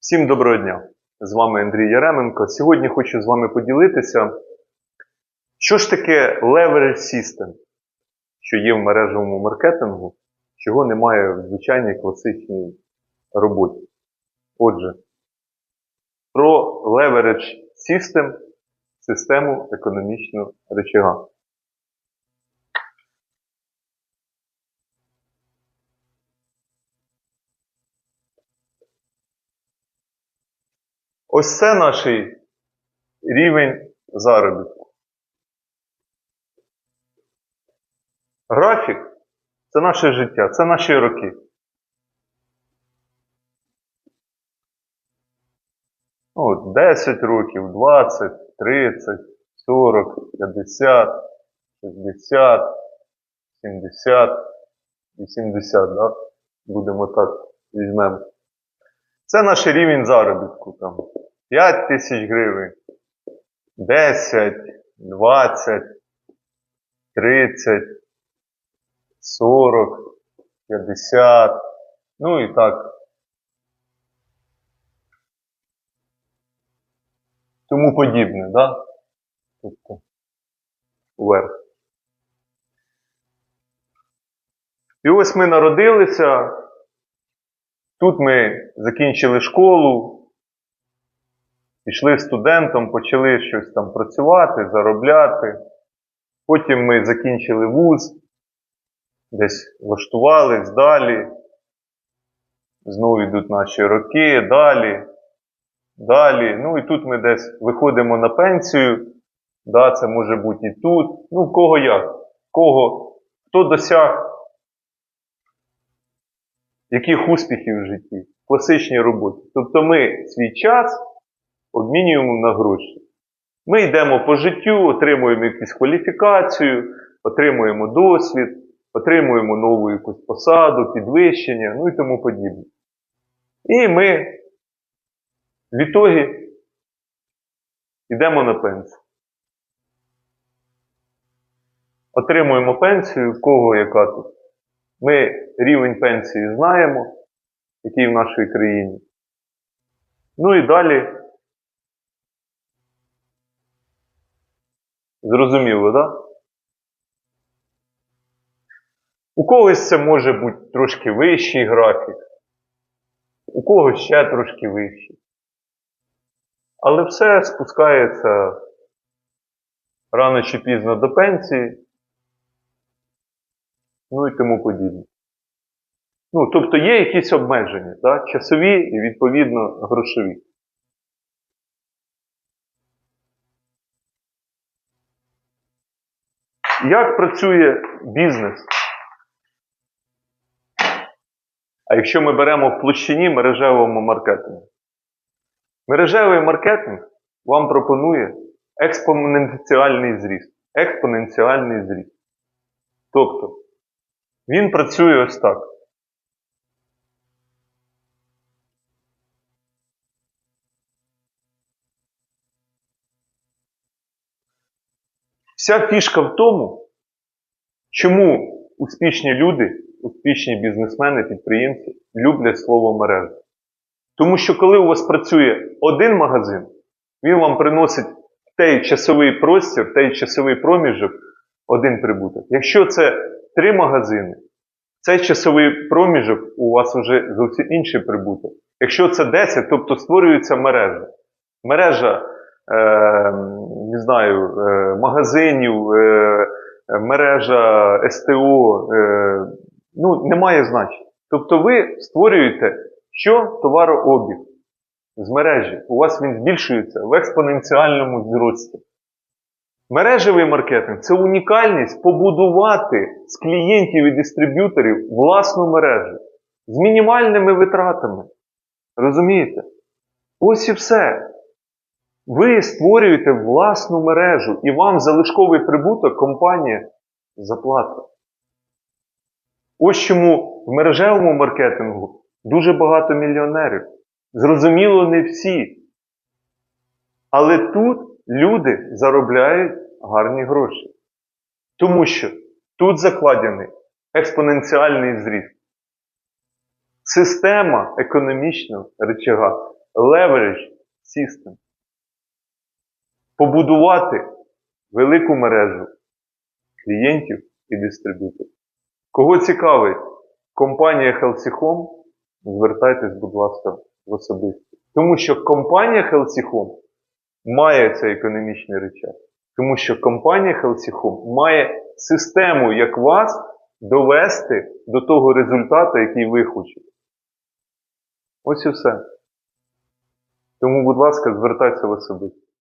Всім доброго дня! З вами Андрій Яременко. Сьогодні хочу з вами поділитися, що ж таке leverage system, що є в мережевому маркетингу, чого немає в звичайній класичній роботі. Отже, про leverage system, систему економічного речага. Ось це наш рівень заробітку. Графік це наше життя, це наші роки. Ну, 10 років, 20, 30, 40, 50, 60, 70, 80, да? будемо так візьмемо. Це наш рівень заробітку. Там 5 тисяч гривень, 10, 20, 30, 40, 50, ну і так. Тому подібне, да? Тобто вверх. І ось ми народилися. Тут ми закінчили школу, пішли студентом, почали щось там працювати, заробляти. Потім ми закінчили вуз, десь влаштувались далі. Знову йдуть наші роки, далі, далі. Ну і тут ми десь виходимо на пенсію. Да, це може бути і тут. Ну, кого як? Кого, хто досяг яких успіхів в житті, в класичній роботі. Тобто ми свій час обмінюємо на гроші. Ми йдемо по життю, отримуємо якусь кваліфікацію, отримуємо досвід, отримуємо нову якусь посаду, підвищення, ну і тому подібне. І ми в ітогі йдемо на пенсію. Отримуємо пенсію, кого яка тут. Ми рівень пенсії знаємо, який в нашій країні. Ну і далі. Зрозуміло, так? Да? У когось це може бути трошки вищий графік, у когось ще трошки вищий. Але все спускається рано чи пізно до пенсії ну і тому подібне. Ну, тобто є якісь обмеження, да? часові і, відповідно, грошові. Як працює бізнес? А якщо ми беремо в площині мережевому маркетингу? Мережевий маркетинг вам пропонує експоненціальний зріст. Експоненціальний зріст. Тобто, він працює ось так. Вся фішка в тому, чому успішні люди, успішні бізнесмени, підприємці люблять слово мережа. Тому що коли у вас працює один магазин, він вам приносить той часовий простір, той часовий проміжок один прибуток. Якщо це три магазини, цей часовий проміжок у вас вже зовсім інший прибуток. Якщо це 10, тобто створюється мережа. Мережа, не знаю, е, магазинів, е, мережа СТО, е, ну, немає значення. Тобто ви створюєте що товарообіг з мережі. У вас він збільшується в експоненціальному зрості. Мережевий маркетинг це унікальність побудувати з клієнтів і дистриб'юторів власну мережу з мінімальними витратами. Розумієте? Ось і все. Ви створюєте власну мережу і вам залишковий прибуток компанія заплатить. Ось чому в мережевому маркетингу дуже багато мільйонерів. Зрозуміло, не всі. Але тут люди заробляють гарні гроші. Тому що тут закладений експоненціальний зріст. Система економічного речага. leverage system. Побудувати велику мережу клієнтів і дистриб'юторів. Кого цікавить компанія Healthy Home, звертайтесь, будь ласка, в особисті. Тому що компанія Healthy Home має цей економічний речах. Тому що компанія Healthy Home має систему, як вас довести до того результату, який ви хочете. Ось і все. Тому, будь ласка, звертайтеся в особисті.